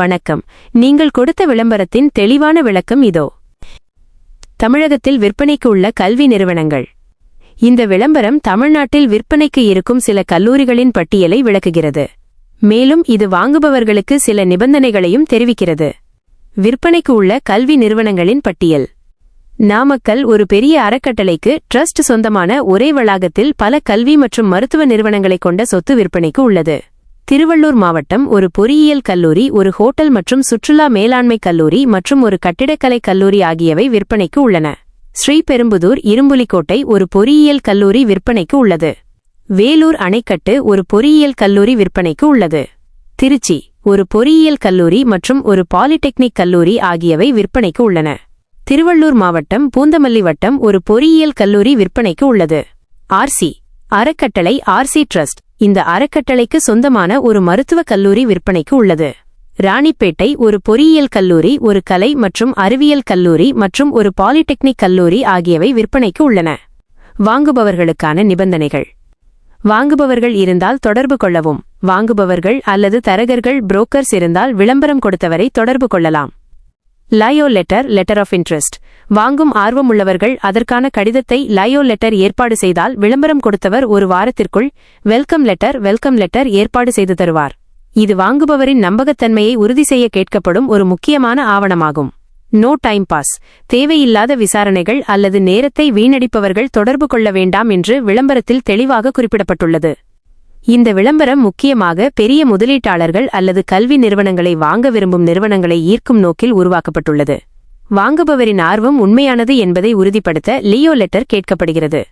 வணக்கம். நீங்கள் கொடுத்த விளம்பரத்தின் தெளிவான விளக்கம் இதோ. தமிழகத்தில் விற்பனைக்கு உள்ள கல்வி நிறுவனங்கள். இந்த விளம்பரம் தமிழ்நாட்டில் விற்பனைக்கு இருக்கும் சில கல்லூரிகளின் பட்டியலை விளக்குகிறது. மேலும் இது வாங்குபவர்களுக்கு சில நிபந்தனைகளையும் தெரிவிக்கிறது. விற்பனைக்கு உள்ள கல்வி நிறுவனங்களின் பட்டியல். நாமக்கல் ஒரு பெரிய அறக்கட்டளைக்கு ட்ரஸ்ட் சொந்தமான ஒரே வளாகத்தில் பல கல்வி மற்றும் மருத்துவ நிறுவனங்களை கொண்ட சொத்து விற்பனைக்கு உள்ளது. திருவள்ளூர் மாவட்டம் ஒரு பொறியியல் கல்லூரி ஒரு ஹோட்டல் மற்றும் சுற்றுலா மேலாண்மை கல்லூரி மற்றும் ஒரு கட்டிடக்கலை கல்லூரி ஆகியவை விற்பனைக்கு உள்ளன. ஸ்ரீபெரும்புதூர் இரும்புலிக்கோட்டை ஒரு பொறியியல் கல்லூரி விற்பனைக்கு உள்ளது. வேலூர் அணைக்கட்டு ஒரு பொறியியல் கல்லூரி விற்பனைக்கு உள்ளது. திருச்சி ஒரு பொறியியல் கல்லூரி மற்றும் ஒரு பாலிடெக்னிக் கல்லூரி ஆகியவை விற்பனைக்கு உள்ளன. திருவள்ளூர் மாவட்டம் பூந்தமல்லி வட்டம் ஒரு பொறியியல் கல்லூரி விற்பனைக்கு உள்ளது. ஆர்சி அறக்கட்டளை ஆர்சி ட்ரஸ்ட் இந்த அறக்கட்டளைக்கு சொந்தமான ஒரு மருத்துவக் கல்லூரி விற்பனைக்கு உள்ளது. ராணிப்பேட்டை ஒரு பொறியியல் கல்லூரி ஒரு கலை மற்றும் அறிவியல் கல்லூரி மற்றும் ஒரு பாலிடெக்னிக் கல்லூரி ஆகியவை விற்பனைக்கு உள்ளன. வாங்குபவர்களுக்கான நிபந்தனைகள். வாங்குபவர்கள் இருந்தால் தொடர்பு கொள்ளவும். வாங்குபவர்கள் அல்லது தரகர்கள் புரோக்கர்ஸ் இருந்தால் விளம்பரம் கொடுத்தவரை தொடர்பு கொள்ளலாம். லயோ லெட்டர் லெட்டர் ஆஃப் இன்ட்ரெஸ்ட் வாங்கும் ஆர்வமுள்ளவர்கள் அதற்கான கடிதத்தை லயோ லெட்டர் ஏற்பாடு செய்தால் விளம்பரம் கொடுத்தவர் ஒரு வாரத்திற்குள் வெல்கம் லெட்டர் வெல்கம் லெட்டர் ஏற்பாடு செய்து தருவார். இது வாங்குபவரின் நம்பகத்தன்மையை உறுதி செய்ய கேட்கப்படும் ஒரு முக்கியமான ஆவணமாகும். நோ டைம் பாஸ் தேவையில்லாத விசாரணைகள் அல்லது நேரத்தை வீணடிப்பவர்கள் தொடர்பு கொள்ள வேண்டாம் என்று விளம்பரத்தில் தெளிவாக குறிப்பிடப்பட்டுள்ளது. இந்த விளம்பரம் முக்கியமாக பெரிய முதலீட்டாளர்கள் அல்லது கல்வி நிறுவனங்களை வாங்க விரும்பும் நிறுவனங்களை ஈர்க்கும் நோக்கில் உருவாக்கப்பட்டுள்ளது. வாங்குபவரின் ஆர்வம் உண்மையானது என்பதை உறுதிப்படுத்த லியோ லெட்டர் கேட்கப்படுகிறது.